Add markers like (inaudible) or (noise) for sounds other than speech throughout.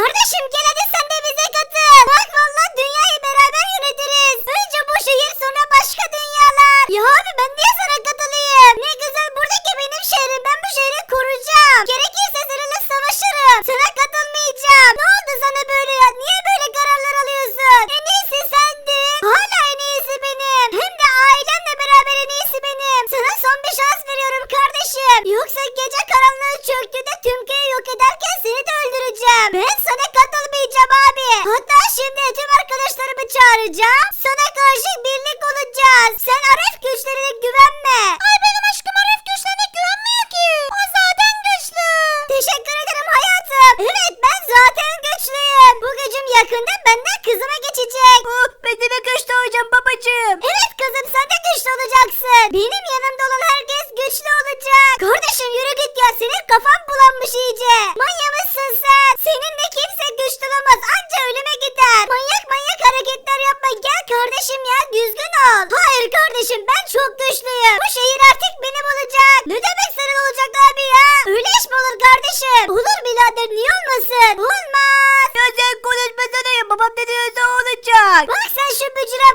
Kardeşim gel hadi sen de bize katıl. Bak valla dünyayı beraber yönetiriz. Önce bu şehir sonra başka dünyalar. Ya abi ben niye sana katılayım? Ne güzel buradaki benim şehrim. Ben bu şehri koruyacağım. Gerekirse seninle savaşırım. Sana katılmayacağım. Ne oldu sana böyle ya? Niye böyle kararlar alıyorsun? En iyisi sendin. Hala en iyisi benim. Hem de ailemle beraber en iyisi benim. Sana son bir şans veriyorum kardeşim. Yoksa gece karanlığı çöktüğünde tüm köyü yok ederken seni de öldüreceğim. Ben sana katılmayacağım abi. Hatta şimdi tüm arkadaşlarımı çağıracağım. Sana karşı birlik olacağız. Sen Aref güçlerine güvenme. Ay benim aşkım Aref güçlerine güvenmiyor ki. O zaten güçlü. Teşekkür ederim hayatım. Evet ben zaten güçlüyüm. Bu gücüm yakında benden kızıma geçecek. Oh, ben de güçlü olacağım babacığım. Evet kızım sen de güçlü olacaksın. Benim yanımda olan herkes güçlü olacak. Kardeşim yürü git ya senin kafan bulanmış iyice. Manyak mısın sen? Seninle kimse güçlü olamaz anca ölüme gider. Manyak manyak hareketler yapma gel kardeşim ya düzgün ol. Hayır kardeşim ben çok güçlüyüm. Bu şehir artık benim olacak. Ne demek senin olacak abi ya? Öyle iş mi olur kardeşim? Olur birader niye olmasın? Olmaz. Ya sen konuşmasana ya babam ne diyorsa olacak. Bak sen şu bücüre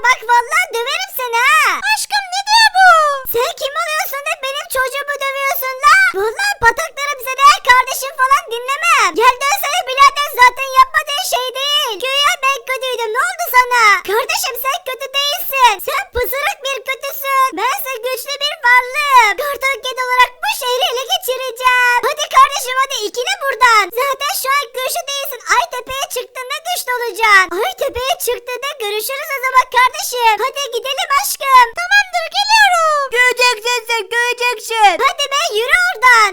vallahi döverim seni ha. Aşkım ne diyor bu? Sen kim oluyorsun da benim çocuğumu dövüyorsun la? Vallahi pataklarım seni her kardeşim falan dinlemem. Gel dönsene birader zaten yapmadığın şey değil. Güya ben kötüydüm ne oldu sana? Kardeşim sen kötü değilsin. Sen pısırık bir kötüsün. Bense güçlü bir varlığım. Karton kedi olarak bu şehri ele geçireceğim. Hadi kardeşim hadi ikile buradan. Zaten şu an güçlü değilsin. Ay tepeye çıktığında güçlü olacaksın. Ay tepeye çıktığında görüşürüz kardeşim. Hadi gidelim aşkım. Tamamdır geliyorum. Göreceksin sen göreceksin. Hadi be yürü oradan.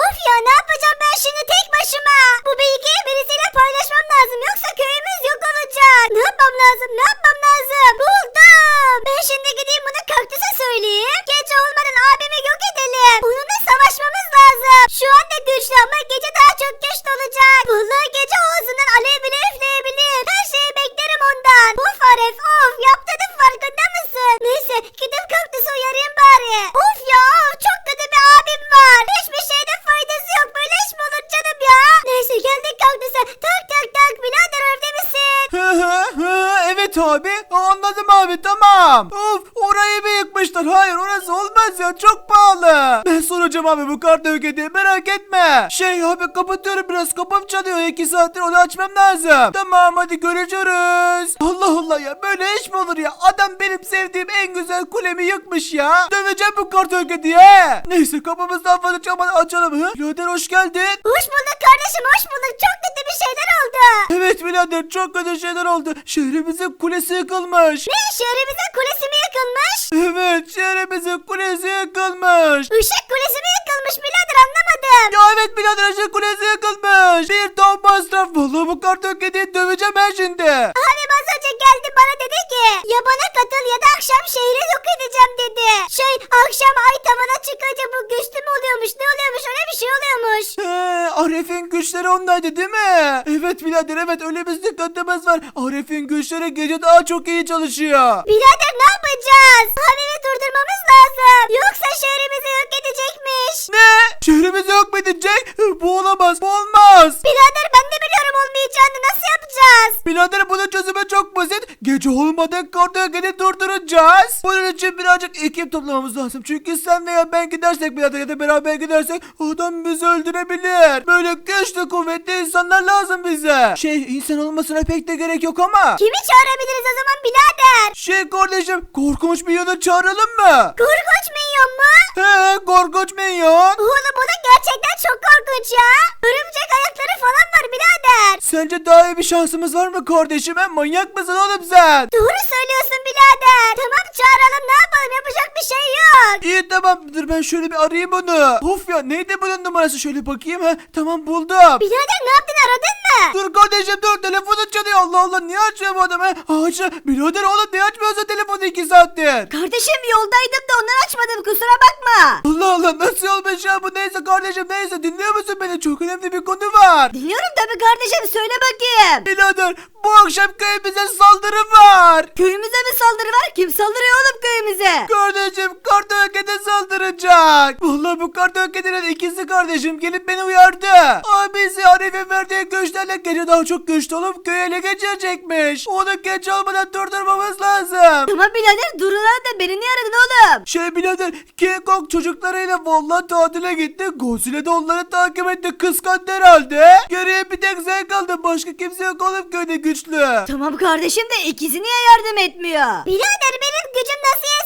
Of ya ne yapacağım ben şimdi tek başıma? Bu bilgiyi birisiyle paylaşmam lazım yoksa köyümüz yok olacak. Ne yapmam lazım ne yapmam lazım? Buldum. Ben şimdi gideyim bunu kaktüse söyleyeyim. Gece olmadan abimi yok edelim. Onunla savaşmamız lazım. Şu anda güçlü ama gece daha çok güçlü olacak. Vallahi gece ağzından alev bile üfleyebilir. Her şeyi beklerim ondan. Of Aref of yaptığının farkında mısın? Neyse gidip kaktüsü uyarayım bari. Of ya of, çok kötü bir abim var. Hiçbir şeyde faydası yok. Böyle iş mi olur canım ya? Neyse geldik kaktüse. Tak tak tak birader evde misin? Hı hı hı evet abi anladım abi tamam. Of orayı mı yıkmışlar? Hayır orası olmaz ya çok pahalı. Ben soracağım abi bu kartı ödedi merak etme. Şey abi kapatıyorum biraz kapım çalıyor 2 saattir onu açmam lazım. Tamam hadi görüşürüz. Allah Allah ya böyle iş mi olur ya? Adam benim sevdiğim en güzel kulemi yıkmış ya. Döveceğim bu kartı ödediye. Neyse kapımız daha fazla çalmadan açalım. Hı? Birader hoş geldin. Hoş bulduk kardeşim hoş bulduk. Çok kötü bir şeyler oldu. Evet birader çok kötü şeyler oldu. Şehrimizin kulesi yıkılmış. Ne şehrimizin kulesi mi yıkılmış? Evet şehrimizin kulesi yıkılmış. Işık kulesi mi yıkılmış birader anlamadım. Ya evet birader Işık kulesi yıkılmış. Bir ton masraf. Vallahi bu karton kediyi döveceğim ben şimdi. Abi az önce geldi bana dedi ki ya bana katıl ya da akşam şehri yok edeceğim dedi. Şey akşam ay tavana çıkınca bu güçlü mü oluyormuş ne oluyormuş öyle bir şey oluyormuş. He, Arif'in güçleri ondaydı değil mi? Evet birader evet öyle bir sıkıntımız var. Arif'in güçleri gece daha çok iyi çalışıyor. Birader ne yapacağız? Abimi durdurmamız lazım. Yoksa şehrimizi yok edecekmiş. Ne? Şehrimiz yok mu edecek? Bu olamaz bu olmaz. Birader ben de biliyorum olmayacağını nasıl yapacağız? Birader bunun çözümü çok basit. Gece olmadan kedi durduracağız. Bunun için birazcık ekip toplamamız lazım. Çünkü sen veya ben gidersek birader ya da beraber gidersek adam bizi öldürebilir. Böyle güçlü kuvvetli insanlar lazım bize. Şey insan olmasına pek de gerek yok ama. Kimi çağırabiliriz o zaman birader? Şey kardeşim korkunç yana çağıralım mı? Korkunç minyon mu? He korkunç minyon. Oğlum bu da gerçekten çok korkunç ya. Örümcek ayakları falan var birader. Sence daha iyi bir şansımız var mı kardeşim? He? Manyak mısın oğlum sen? Doğru söylüyorsun birader. Tamam çağıralım ne yapalım yapacak bir şey yok. İyi tamam dur ben şöyle bir arayayım onu. Of ya neydi bunun numarası şöyle bakayım ha. Tamam buldum. Birader ne yaptın aradın mı? Dur kardeşim dur telefonu çalıyor Allah Allah niye açmıyor bu adam ha? Aç birader oğlum niye açmıyorsun telefonu iki saattir? Kardeşim yoldaydım da ondan açmadım kusura bakma. Allah Allah nasıl olmuş ya bu neyse kardeşim neyse dinliyor musun beni çok önemli bir konu var. Dinliyorum tabii kardeşim söyle bakayım. Birader bu akşam köyümüze saldırı var. Köyümüze mi saldırı var? Kim saldırıyor oğlum köyümüze? Kardeşim kartokete saldıracak. Vallahi bu kartoketenin ikisi kardeşim gelip beni uyardı. Abisi Arif'in verdiği güçlerle gece daha çok güçlü olup köyü ele geçirecekmiş. Onu geç olmadan durdurmamız lazım. Tamam birader durun da beni niye aradın oğlum? Şey birader King Kong çocuklarıyla vallahi tatile gitti. Godzilla da onları takip etti. Kıskandı herhalde. Geriye bir tek sen kaldın. Başka kimse yok oğlum köyde güçlü. Tamam kardeşim de ikisi niye yardım etmiyor? Birader benim gücüm nasıl yesin öyle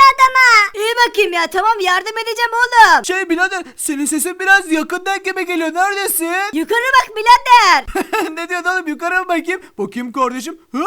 bir adama? İyi bakayım ya tamam yardım edeceğim oğlum. Şey birader senin sesin biraz yakından gibi geliyor. Neredesin? Yukarı bak birader. (laughs) ne diyorsun oğlum yukarı mı bakayım? Bakayım kardeşim. Hı?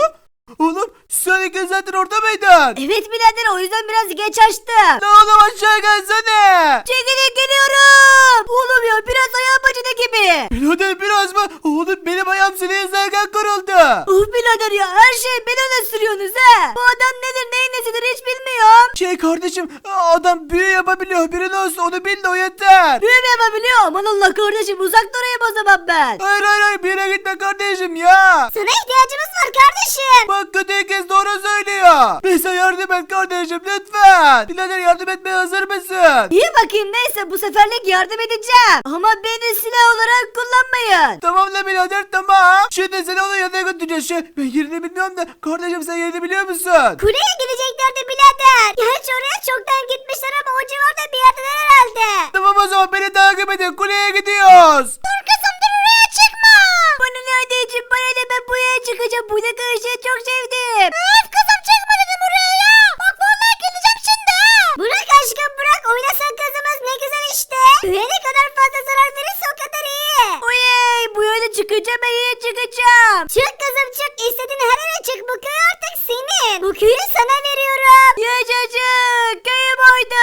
Oğlum sen iki zaten orada mıydın? evet birader o yüzden biraz geç açtım. Ne oğlum aşağı gelsene. Çekilin geliyorum. Oğlum ya biraz ayağım acıdı gibi. Birader biraz mı? Oğlum benim ayağım seni izlerken kırıldı. Of birader ya her şeyi beni öne sürüyorsunuz he. Bu adam nedir neyin nesidir hiç bilmiyorum. Şey kardeşim adam büyü yapabiliyor. Birin olsun onu bil de o yeter. Büyü mü yapabiliyor? Aman Allah kardeşim uzak durayım o zaman ben. Hayır hayır hayır bir yere gitme kardeşim ya. Sana ihtiyacımız var kardeşim. Bak kötü kez doğru söylüyor. Bize yardım et kardeşim lütfen. Birader yardım etmeye hazır mısın? İyi bakayım neyse bu seferlik yardım edeceğim. Ama beni silah olarak kullanmayın. Tamam la birader tamam. Şimdi seni onun yanına götüreceğiz. Şey, ben yerini bilmiyorum da kardeşim sen yerini biliyor musun? Kuleye gideceklerdi birader. Gerçi oraya çoktan gitmişler ama o civarda bir yerdeler herhalde. Tamam o zaman beni takip edin. Kuleye gidiyoruz. Dur kızım dur oraya çıkma. Bana ne anneciğim bana ne ben buraya çıkacağım. Bu ne karışığı çok sevdim. Öf kızım çıkma dedim oraya ya. Bak vallahi geleceğim şimdi. Bırak aşkım bırak oynasın kızımız ne güzel işte. Köye ne kadar fazla zarar verirse o kadar iyi. Oyey bu yana çıkacağım iyi çıkacağım. Çık kızım çık istediğin her yere çık bu köy artık senin. Bu köyü sana veriyorum. Yaşasın köyüm oydu.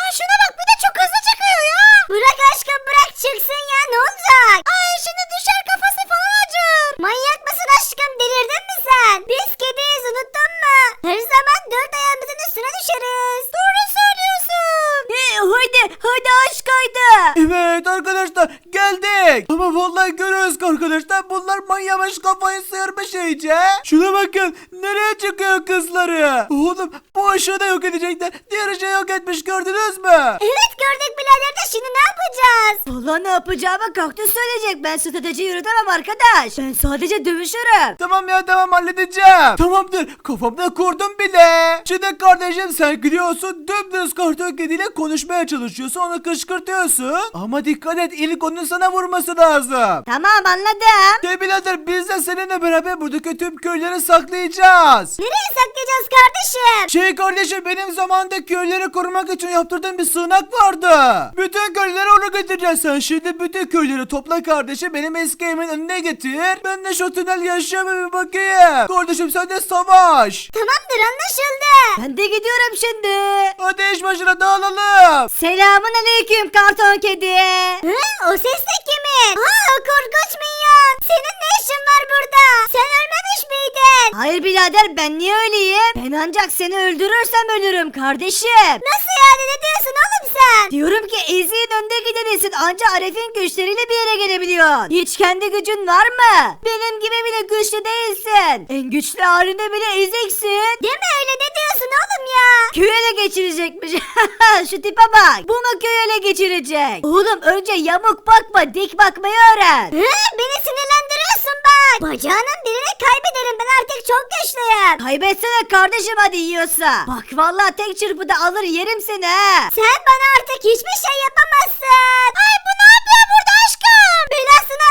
Aa şuna bak bir de çok hızlı çıkıyor ya. Bırak aşkım bırak çıksın ya ne olacak? Ay şimdi düşer kafası falan acır. Manyak mısın aşkım delirdin mi sen? Biz kediyiz unuttun mu? Her zaman dört ayağımızın üstüne düşeriz. Doğru söylüyorsun. He, hadi hadi aşk haydi. Evet arkadaşlar geldik. Ama vallahi görüyoruz ki arkadaşlar bunlar manyamış kafayı sıyırmış iyice. Şuna bakın nereye çıkıyor kızları. Oğlum bu ışığı da yok edecekler. Diğer ışığı yok etmiş gördünüz mü? Evet gördük birader de şimdi ne yapacağız? Valla ne yapacağımı kaktüs söyleyecek. Ben strateji yürütemem arkadaş. Ben sadece dövüşürüm. Tamam ya tamam halledeceğim. Tamamdır kafamda kurdum bile. Şimdi kardeşim sen gidiyorsun dümdüz karton kediyle konuşmaya çalışıyorsun onu kışkırtıyorsun. Ama dikkat et ilk onun sana vurması lazım. Tamam anladım. De birader biz de seninle beraber buradaki tüm köyleri saklayacağız. Nereye saklayacağız kardeşim? Şey kardeşim benim zamanında köyleri korumak için yaptırdığım bir sığınak vardı. Bütün köyleri onu götüreceğiz. Sen şimdi bütün köyleri topla kardeşim benim eski evimin önüne getir. Ben de şu tünel mu bir bakayım. Kardeşim sen de savaş. Tamamdır anlaşıldı. Ben de gidiyorum şimdi. Ateş başına dağılalım. Selamun aleyküm karton kedi. Hı? O ses de kimin? Aa korkunç minyon. Senin ne işin var burada? Sen ölmemiş miydin? Hayır birader ben niye öleyim? Ben ancak seni öldürürsem ölürüm kardeşim. Nasıl yani ne diyorsun oğlum sen? Diyorum ki eziğin önde gidenisin ancak Arif'in güçleriyle bir yere gelebiliyorsun. Hiç kendi gücün var mı? Benim gibi bile güçlü değilsin. En güçlü halinde bile eziksin. Deme öyle ne diyorsun oğlum ya? Köyü ele geçirecekmiş. (laughs) Şu tipe bak. Bu mu köyü ele geçirecek? Oğlum önce yamuk bakma dik bakmayı öğren. Hı, beni sinirlendiriyorsun bak. Bacağının birini kaybederim ben artık çok güçlüyüm. Kaybetsene kardeşim hadi yiyorsa. Bak vallahi tek çırpıda alır yerim seni ha. Sen bana artık hiçbir şey yapamazsın. Ay bu ne yapıyor burada aşkım? Belasını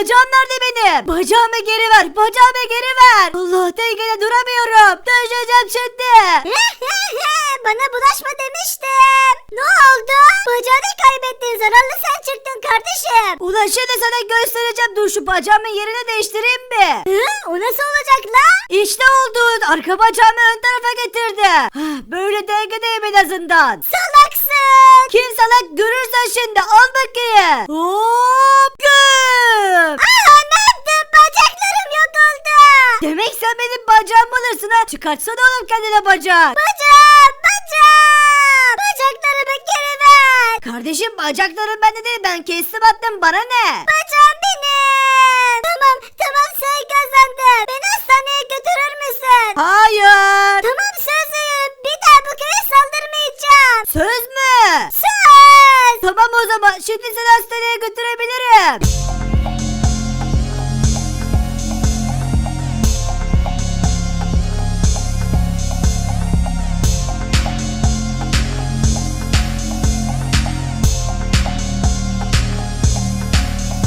Bacağım nerede benim? Bacağımı geri ver. Bacağımı geri ver. Allah dengede duramıyorum. Düşeceğim şimdi. (laughs) Bana bulaşma demiştim. Ne oldu? Bacağını kaybettin. Zararlı sen çıktın kardeşim. Ulan şimdi sana göstereceğim. Dur şu bacağımın yerini değiştireyim bir. Hı? O nasıl olacak la? İşte oldu. Arka bacağımı ön tarafa getirdi. Hah, Böyle bacaklarından. Salaksın. Kim salak görürsen şimdi al bakayım. Hop güm. Aa ne yaptın? Bacaklarım yok oldu. Demek sen benim bacağımı alırsın ha. Çıkartsana oğlum kendine bacak. Bacağım bacağım. Bacaklarımı geri ver. Kardeşim bacakların bende değil ben kestim attım bana ne? Bacağım benim. Tamam tamam sen kazandın. Beni hastaneye götürür müsün? Hayır. Tamam söz veriyorum. Bir daha bu köye saldırmayacağım. Söz mü? o zaman şimdi seni hastaneye götürebilirim.